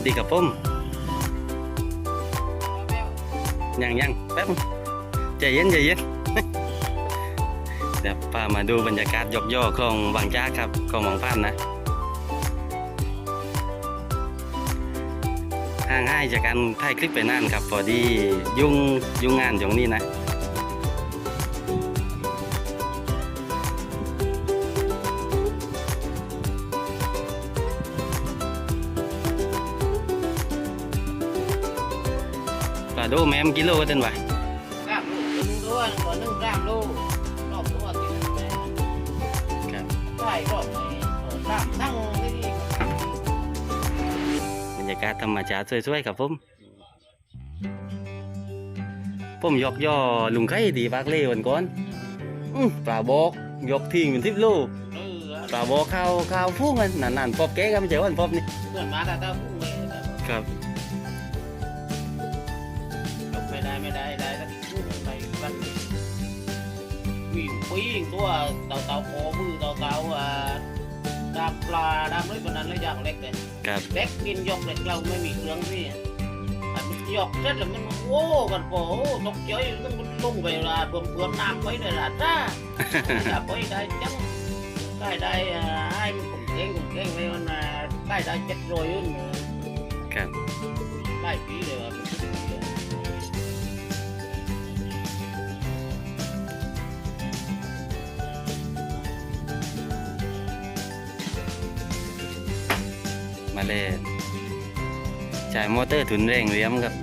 วัสดีครับผมยังยังแป๊บใจเย็นใจเย็นเดี๋ยวพามาดูบรรยากาศยกย่อคลองบางจากครับคลองบางพานนะห่างให้จากการถ่ายคลิปไปนานครับพอดียุ่งยุ่งงานอย่างนี้นะ ปลาโดแม่มกิโลเท่านวะกล้ามลูกหนึ่งตัวตัวหนึ่งกล้ามลูกรอบตัวที่นั่นแหละครับได้รอบไหนเออกล้ามตั้งไม่ดีบรรยากาศธรรมชาติสวยๆครับผมผมยกย่อลุงไข่ดีปากเล่วันก่อนอื้อปลาบอกยกทิ้งเป็นทิพโลเออปลาบอกข้าวข้าวฟุ้งกันนานๆปอบแก้กันไม่ใช่วันปอบนี่เพื่อนมาตาตาพุ่งเลยแต่ครับยก ไม่ได้ไม่ได้ได้สักพุ่ไปกันวิ่งปีงตัวเต่าเต่าโคมือเต่าเต่าอ่าดาปลาดามเล็กกว่านั้นเลยอย่างเล็กเลยครับเล็กกินยกเล็กเราไม่มีเครื่องพี่อันยกเสร็จแล้วมันโอ้กันโอ้ตกใจมันลงไปละเบิ่มเบิ่มน้ำไปเลยละจ้าอย่ไปได้จังได้ได้อ่าให้มันคงเก่งคงเก่งเลยมันอ่าได้ได้เจ็ดร้อยอุ่นครับได้ปีเลยว่ะ มาเลยใช้มอเตอร์ถุนแรงเลี้ยมครับ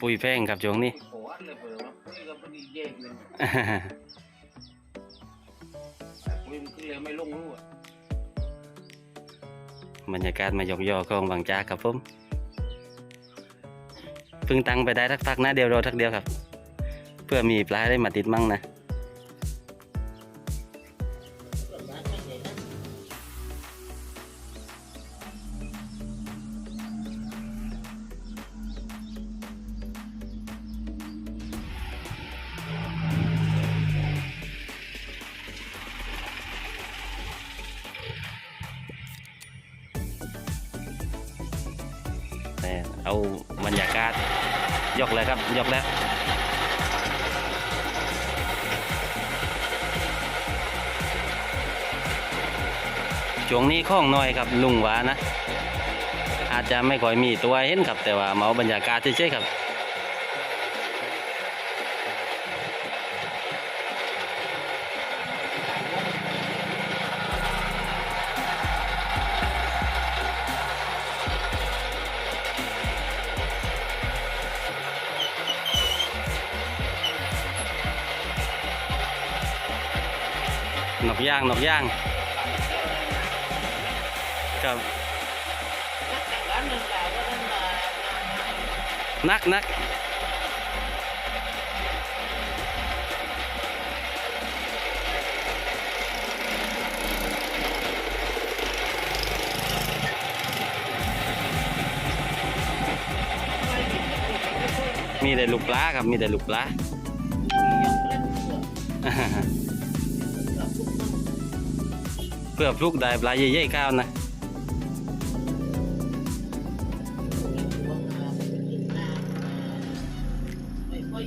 ปุ๋ยแพงครับช่วงนี้โอ้อันเลยเปิดมาปุ้ยก็พอดีเย่งเลยปุ้ยมันขึ้นเลยไม่ลงรู้อะ บรรยากาศมาหยอกยอของบางจากครับผมเพิ่งตั้งไปได้ทักพักนะเดียวรอทักเดียวครับ เพื่อมีปลาได้มาติดมั่งนะ เอาบรรยากาศยกเลยครับยกแล้วช่วงนี้ข้องน้อยครับลุงหวานะ อาจจะไม่ค่อยมีตัวเห็นครับแต่ว่าเอาบรรยากาศเฉยๆครับ นกย่างนกย่างครับนักนักมีแต่ลูกปลาครับ มีแต่ลูกปลา พื่อพลุกได้ปลาเย่ๆข้าวนะไม่ค่อย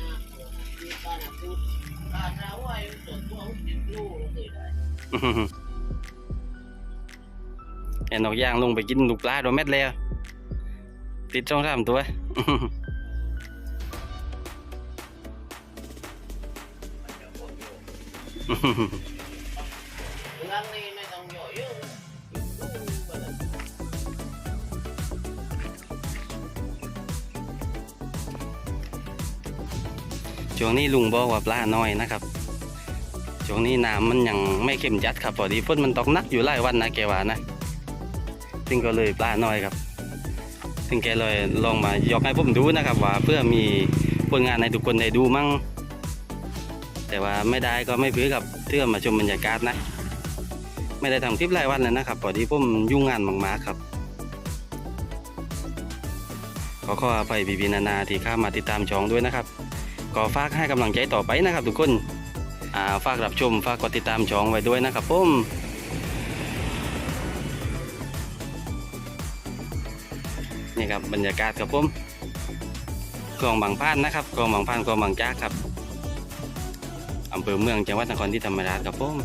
น่ามีการพูดการเราไว้ส่วนตัวเห็นรู้เลยได้อื้อหือเห็นนกย่างลงไปกินลูกปลาโดนเม็ดแล้ว ติดช่องสามตัวอื้อหื ออื้อหือเรื่องนี้ไม่ต้องย่อยช่วงนี้ลุงบอกว่าปลาน้อยนะครับ ช่วงนี้น้ำมันยังไม่เข้มจัดครับพอดีฝนมันตกนักอยู่หลายวันนะแกว่านะซึ่งก็เลยปลาน้อยครับ ซึ่งแกเลยลองมายกให้ผมดูนะครับว่าเพื่อมีผลงานให้ทุกคนได้ดูมั่งแต่ว่าไม่ได้ก็ไม่พื้อกับเพื่อมาชมบรรยากาศนะ ไม่ได้ทำคลิปรายวันเลยนะครับพอดีผมยุ่งงานมากๆครับขอขออภัยพี่ๆนานาที่เข้ามาติดตามช่องด้วยนะครับก็ฝากให้กำลังใจต่อไปนะครับ ทุกคนอ่าฝากรับชมฝากกดติดตามช่องไว้ด้วยนะครับผมนี่ครับบรรยากาศครับผมคลองบางพานนะครับคลองบางพานคลองบางจากครับอำเภอเมืองจังหวัดนครศรีธรรมราชครับผม